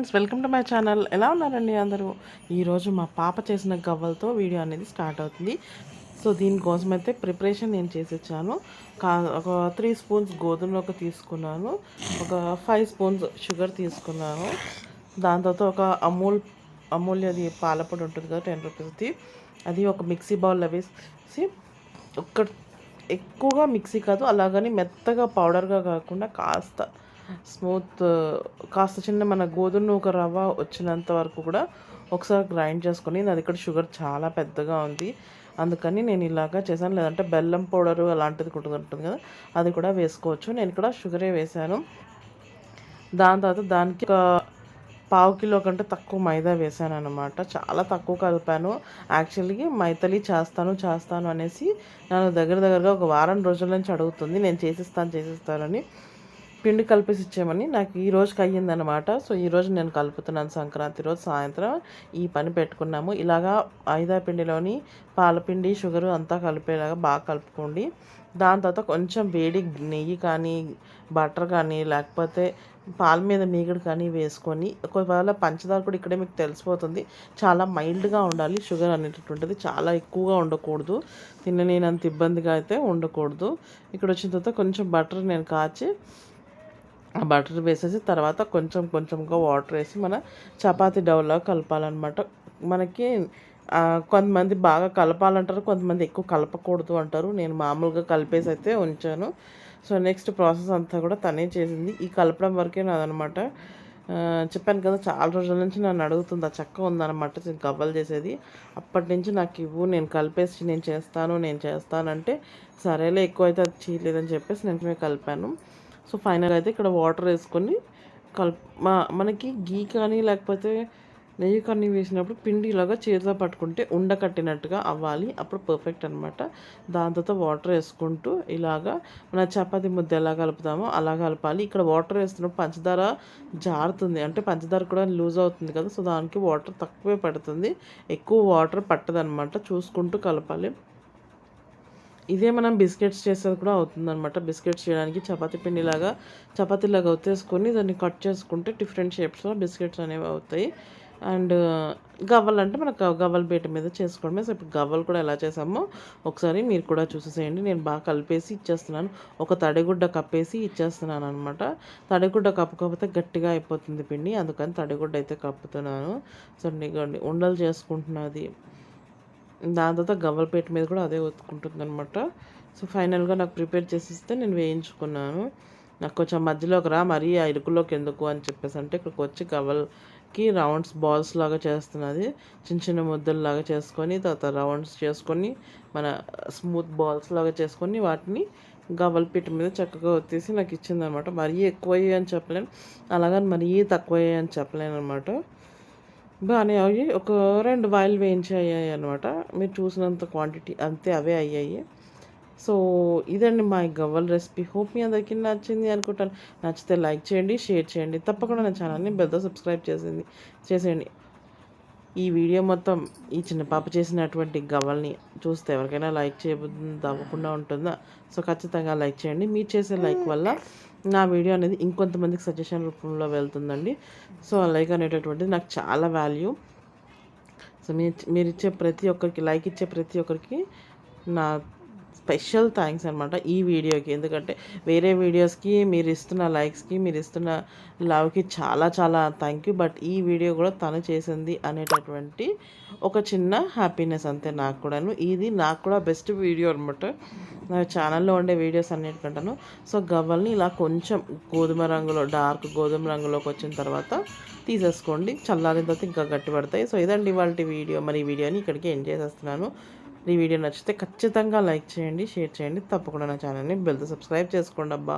Friends welcome to my channel. ఎలా ఉన్నారండి అందరూ? ఈరోజు మా పాప చేసిన గవ్వలతో వీడియో అనేది స్టార్ట్ అవుతుంది. సో దీనికోసం అయితే ప్రిపరేషన్ నేను చేసిచ్చాను కా ఒక త్రీ స్పూన్స్ గోధుమ ఒక తీసుకున్నాను. ఒక ఫైవ్ స్పూన్స్ షుగర్ తీసుకున్నాను. దాని తర్వాత ఒక అమూల్ అమూల్ అది పాలపొడి ఉంటుంది కదా టెన్ రూపీస్ది అది ఒక మిక్సీ బౌల్లో వేసి ఒక్క ఎక్కువగా మిక్సీ కాదు అలాగని మెత్తగా పౌడర్గా కాకుండా కాస్త స్మూత్ కాస్త చిన్న మన గోధుమ నూక రవ్వ వచ్చినంత వరకు కూడా ఒకసారి గ్రైండ్ చేసుకొని నాది ఇక్కడ షుగర్ చాలా పెద్దగా ఉంది. అందుకని నేను ఇలాగా చేశాను. లేదంటే బెల్లం పౌడరు అలాంటిది కూడా ఉంటుంది కదా అది కూడా వేసుకోవచ్చు. నేను ఇక్కడ షుగరే వేశాను. దాని తర్వాత దానికి ఒక పావు కిలో కంటే తక్కువ మైదా వేసాను అనమాట చాలా తక్కువ కలిపాను. యాక్చువల్లీ మైతలి చేస్తాను చేస్తాను అనేసి నన్ను దగ్గర దగ్గరగా ఒక వారం రోజుల నుంచి అడుగుతుంది. నేను చేసిస్తాను చేసిస్తానని. పిండి కలిపేసి ఇచ్చామని నాకు ఈ రోజుకి అయ్యిందనమాట సో ఈ రోజు నేను కలుపుతున్నాను సంక్రాంతి రోజు సాయంత్రం ఈ పని పెట్టుకున్నాము. ఇలాగా ఐదా పిండిలోని పాలపిండి షుగరు అంతా కలిపేలాగా బాగా కలుపుకోండి. దాని తర్వాత కొంచెం వేడి నెయ్యి కానీ బటర్ కానీ లేకపోతే పాల మీద మీగడు కానీ వేసుకొని ఒకవేళ పంచదార కూడా ఇక్కడే మీకు తెలిసిపోతుంది. చాలా మైల్డ్గా ఉండాలి. షుగర్ అనేటటువంటిది చాలా ఎక్కువగా ఉండకూడదు. తినలేనంత ఇబ్బందిగా అయితే ఉండకూడదు. ఇక్కడ వచ్చిన తర్వాత కొంచెం బటర్ నేను కాచి ఆ బటర్ వేసేసి తర్వాత కొంచెం కొంచెంగా వాటర్ వేసి మన చపాతీ డౌలా కలపాలన్నమాట. మనకి కొంతమంది బాగా కలపాలంటారు కొంతమంది ఎక్కువ కలపకూడదు అంటారు. నేను మామూలుగా కలిపేసి అయితే ఉంచాను. సో నెక్స్ట్ ప్రాసెస్ అంతా కూడా తనే చేసింది. ఈ కలపడం వరకే నాదనమాట చెప్పాను కదా చాలా రోజుల నుంచి నన్ను అడుగుతుంది ఆ చక్క ఉందన్నమాట గవ్వలు చేసేది. అప్పటి నుంచి నాకు ఇవ్వు నేను కలిపేసి నేను చేస్తాను నేను చేస్తానంటే సరేలే ఎక్కువ అయితే అది చేయలేదని చెప్పేసి నేను కలిపాను. సో ఫైనల్ అయితే ఇక్కడ వాటర్ వేసుకొని కల్ మా మనకి గీ కానీ లేకపోతే నెయ్యి కానీ వేసినప్పుడు పిండి ఇలాగా చేతిలో పట్టుకుంటే ఉండకట్టినట్టుగా అవ్వాలి. అప్పుడు పర్ఫెక్ట్ అనమాట దాని తర్వాత వాటర్ వేసుకుంటూ ఇలాగా మన చపాతి ముద్ద ఎలా కలుపుతామో అలా కలపాలి. ఇక్కడ వాటర్ వేస్తున్నప్పుడు పంచదార జారుతుంది. అంటే పంచదార కూడా లూజ్ అవుతుంది కదా సో దానికి వాటర్ తక్కువే పడుతుంది. ఎక్కువ వాటర్ పట్టదనమాట చూసుకుంటూ కలపాలి. ఇదే మనం బిస్కెట్స్ చేసేది కూడా అవుతుందన్నమాట. బిస్కెట్స్ చేయడానికి చపాతి పిండిలాగా చపాతీలాగా అవుతేసుకొని దాన్ని కట్ చేసుకుంటే డిఫరెంట్ షేప్స్లో బిస్కెట్స్ అనేవి అవుతాయి. అండ్ గవ్వలు అంటే మనకు గవ్వల బీట మీద చేసుకోవడమే సో ఇప్పుడు గవ్వలు కూడా ఎలా చేసామో ఒకసారి మీరు కూడా చూసేసేయండి నేను బాగా కలిపేసి ఇచ్చేస్తున్నాను. ఒక తడిగుడ్డ కప్పేసి ఇచ్చేస్తున్నాను అనమాట తడిగుడ్డ కప్పుకపోతే గట్టిగా అయిపోతుంది పిండి. అందుకని తడిగుడ్డ అయితే కప్పుతున్నాను. సో ఉండలు చేసుకుంటున్నది. దాని తర్వాత గవ్వలపేట మీద కూడా అదే ఒత్తుకుంటుంది అనమాట సో ఫైనల్గా నాకు ప్రిపేర్ చేసిస్తే నేను వేయించుకున్నాను. నాకు కొంచెం మధ్యలోకి రా మరీ ఆ ఇరుకులోకి ఎందుకు అని చెప్పేసి అంటే ఇక్కడికి వచ్చి గవ్వలకి రౌండ్స్ బాల్స్ లాగా చేస్తున్నది. చిన్న చిన్న ముద్దల్లాగా చేసుకొని తర్వాత రౌండ్స్ చేసుకొని మన స్మూత్ బాల్స్ లాగా చేసుకొని వాటిని గవ్వల పీట మీద చక్కగా వచ్చేసి నాకు ఇచ్చింది అనమాట మరీ ఎక్కువ అని చెప్పలేను. అలాగని మరీ తక్కువ అని చెప్పలేను అనమాట బాగానే అయ్యి ఒక రెండు వాయిల్ వేయించి అయ్యాయి అనమాట మీరు చూసినంత క్వాంటిటీ అంతే అవే అయ్యాయి. సో ఇదండి మా గవ్వల రెసిపీ హోప్ మీ అందరికీ నచ్చింది అనుకుంటాను. నచ్చితే లైక్ చేయండి షేర్ చేయండి. తప్పకుండా నా ఛానల్ని పెద్ద సబ్స్క్రైబ్ చేసింది చేసేయండి. ఈ వీడియో మొత్తం ఈ చిన్న పాప చేసినటువంటి గవ్వల్ని చూస్తే ఎవరికైనా లైక్ చేయబోతుంది తప్పకుండా ఉంటుందా? సో ఖచ్చితంగా లైక్ చేయండి. మీరు చేసే లైక్ వల్ల నా వీడియో అనేది ఇంకొంతమందికి సజెషన్ రూపంలో వెళ్తుందండి. సో లైక్ అనేటటువంటిది నాకు చాలా వాల్యూ. సో మీరు మీరు ఇచ్చే ప్రతి ఒక్కరికి లైక్ ఇచ్చే ప్రతి ఒక్కరికి నా స్పెషల్ థ్యాంక్స్ అనమాట ఈ వీడియోకి. ఎందుకంటే వేరే వీడియోస్కి మీరు ఇస్తున్న లైక్స్కి మీరు ఇస్తున్న లవ్కి చాలా చాలా థ్యాంక్ యూ. బట్ ఈ వీడియో కూడా తను చేసింది అనేటటువంటి ఒక చిన్న హ్యాపీనెస్ అంతే నాకు కూడాను. ఇది నాకు కూడా బెస్ట్ వీడియో అనమాట నా ఛానల్లో ఉండే వీడియోస్ అన్నిటికంటాను. సో గవ్వల్ని ఇలా కొంచెం గోధుమ రంగులో డార్క్ గోధుమ రంగులోకి వచ్చిన తర్వాత తీసేసుకోండి. చల్లారిన తర్వాత ఇంకా గట్టి పడతాయి సో ఇదండి వాళ్ళ వీడియో. మరి ఈ వీడియోని ఇక్కడికి ఎంజాయ్ చేస్తున్నాను ఈ వీడియో నచ్చితే ఖచ్చితంగా లైక్ చేయండి షేర్ చేయండి. తప్పకుండా నా ఛానల్ని బెల్తో సబ్స్క్రైబ్ చేసుకోండి అబ్బా.